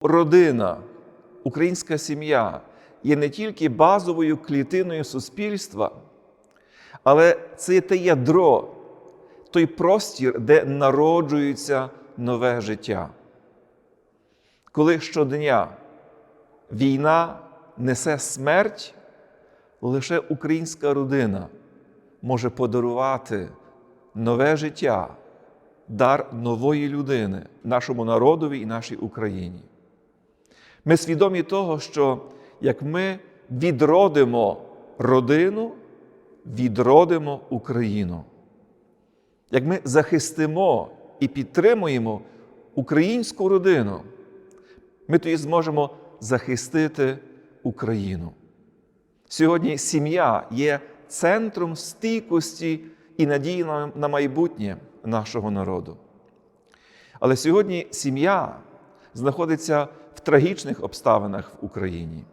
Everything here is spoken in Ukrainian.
Родина, українська сім'я є не тільки базовою клітиною суспільства, але це те ядро, той простір, де народжується нове життя. Коли щодня війна несе смерть, лише українська родина може подарувати нове життя, дар нової людини нашому народові і нашій Україні. Ми свідомі того, що як ми відродимо родину, відродимо Україну. Як ми захистимо і підтримуємо українську родину, ми тоді зможемо захистити Україну. Сьогодні сім'я є центром стійкості і надії на майбутнє нашого народу. Але сьогодні сім'я знаходиться трагічних обставинах в Україні.